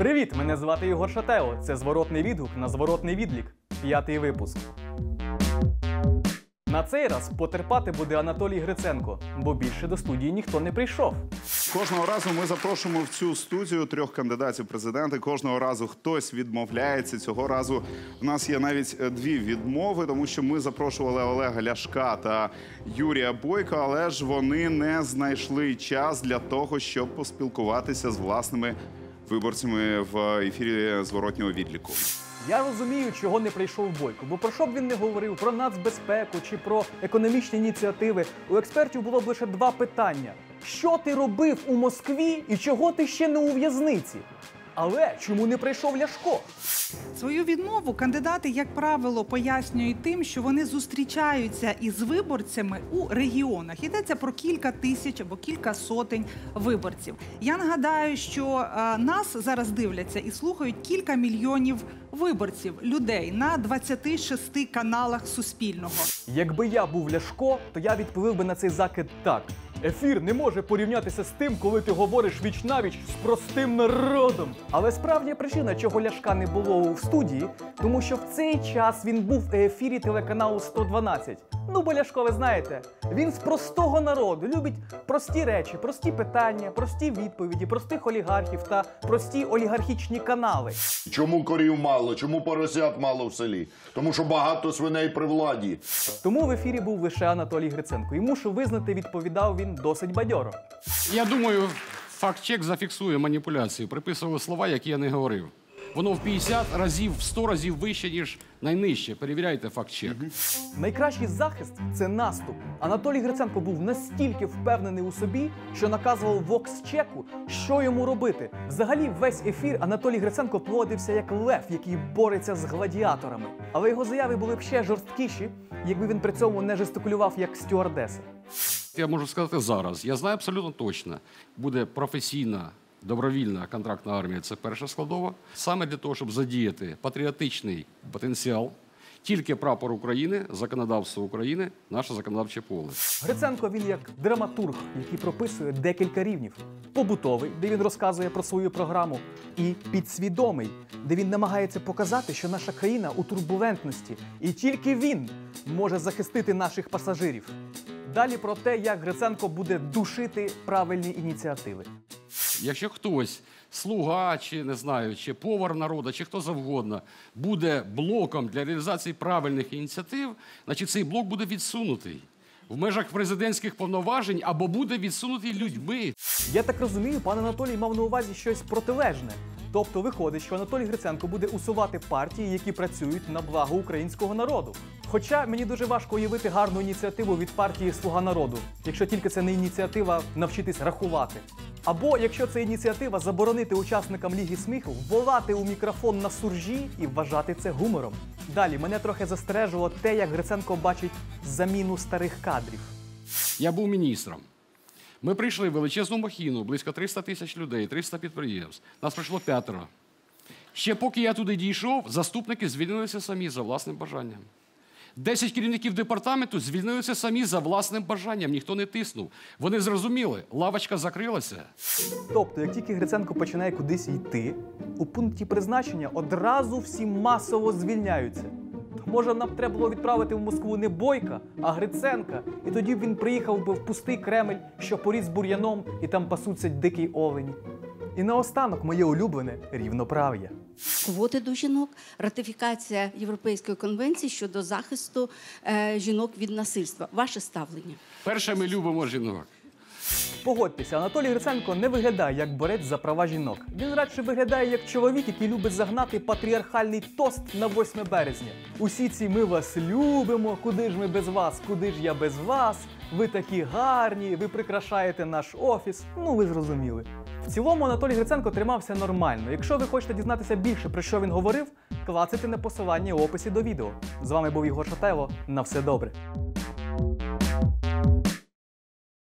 Привіт! Мене звати Ігор Шатайло. Це зворотний відгук на зворотний відлік. П'ятий випуск. На цей раз потерпати буде Анатолій Гриценко, бо більше до студії ніхто не прийшов. Кожного разу ми запрошуємо в цю студію трьох кандидатів президенти. Кожного разу хтось відмовляється. Цього разу в нас є навіть е, дві відмови, тому що ми запрошували Олега Ляшка та Юрія Бойка, але ж вони не знайшли час для того, щоб поспілкуватися з власними виборцями в ефірі зворотнього відліку. Я розумію, чого не прийшов Бойко, бо про що б він не говорив про нацбезпеку чи про економічні ініціативи. У експертів було б лише два питання: що ти робив у Москві і чого ти ще не у в'язниці? Але чому не прийшов Ляшко? Свою відмову кандидати, як правило, пояснюють тим, що вони зустрічаються із виборцями у регіонах. Йдеться про кілька тисяч або кілька сотень виборців. Я нагадаю, що е, нас зараз дивляться і слухають кілька мільйонів виборців людей на 26 каналах Суспільного. Якби я був Ляшко, то я відповів би на цей закид так. Ефір не може порівнятися з тим, коли ти говориш віч навіч з простим народом. Але справді причина, чого Ляшка не було в студії, тому що в цей час він був в ефірі телеканалу 112. Ну, бо Ляшко, ви знаєте, він з простого народу любить прості речі, прості питання, прості відповіді, простих олігархів та прості олігархічні канали. Чому корів мало? Чому поросят мало в селі? Тому що багато свиней при владі. Тому в ефірі був лише Анатолій Гриценко. І мушу визнати, відповідав він досить бадьоро. Я думаю, факт-чек зафіксує маніпуляцію. Приписували слова, які я не говорив. Воно в 50 разів, в 100 разів вище, ніж найнижче. Перевіряйте факт-чек. Найкращий захист це наступ. Анатолій Гриценко був настільки впевнений у собі, що наказував Вокс-чеку, що йому робити. Взагалі, весь ефір Анатолій Гриценко поводився як лев, який бореться з гладіаторами. Але його заяви були б ще жорсткіші, якби він при цьому не жестикулював як стюардеса. Я можу сказати зараз. Я знаю абсолютно точно, буде професійна. Добровільна контрактна армія це перша складова. Саме для того, щоб задіяти патріотичний потенціал, тільки прапор України, законодавство України, наше законодавче поле. Гриценко він як драматург, який прописує декілька рівнів: побутовий, де він розказує про свою програму, і підсвідомий, де він намагається показати, що наша країна у турбулентності, і тільки він може захистити наших пасажирів. Далі про те, як Гриценко буде душити правильні ініціативи. Якщо хтось, слуга, чи не знаю, чи повар народу, чи хто завгодно, буде блоком для реалізації правильних ініціатив, значить цей блок буде відсунутий в межах президентських повноважень або буде відсунутий людьми. Я так розумію, пан Анатолій мав на увазі щось протилежне. Тобто виходить, що Анатолій Гриценко буде усувати партії, які працюють на благо українського народу. Хоча мені дуже важко уявити гарну ініціативу від партії Слуга народу, якщо тільки це не ініціатива навчитись рахувати. Або якщо це ініціатива заборонити учасникам Ліги сміху волати у мікрофон на суржі і вважати це гумором. Далі мене трохи застережувало те, як Гриценко бачить заміну старих кадрів. Я був міністром. Ми прийшли в величезну махіну, близько 300 тисяч людей, 300 підприємств. Нас прийшло п'ятеро. Ще поки я туди дійшов, заступники звільнилися самі за власним бажанням. Десять керівників департаменту звільнилися самі за власним бажанням, ніхто не тиснув. Вони зрозуміли, лавочка закрилася. Тобто, як тільки Гриценко починає кудись йти, у пункті призначення одразу всі масово звільняються. Може нам треба було відправити в Москву не Бойка, а Гриценка, і тоді б він приїхав би в пустий Кремль, що поріс бур'яном, і там пасуться дикі олені. І наостанок моє улюблене рівноправ'я. Квоти до жінок, ратифікація Європейської конвенції щодо захисту е, жінок від насильства. Ваше ставлення? Перше, ми любимо жінок. Погодьтеся, Анатолій Гриценко не виглядає як борець за права жінок. Він радше виглядає як чоловік, який любить загнати патріархальний тост на 8 березня. Усі ці ми вас любимо, куди ж ми без вас, куди ж я без вас. Ви такі гарні, ви прикрашаєте наш офіс. Ну ви зрозуміли. В цілому Анатолій Гриценко тримався нормально. Якщо ви хочете дізнатися більше про що він говорив, клацайте на посилання у описі до відео. З вами був Ігор Шатайло. На все добре.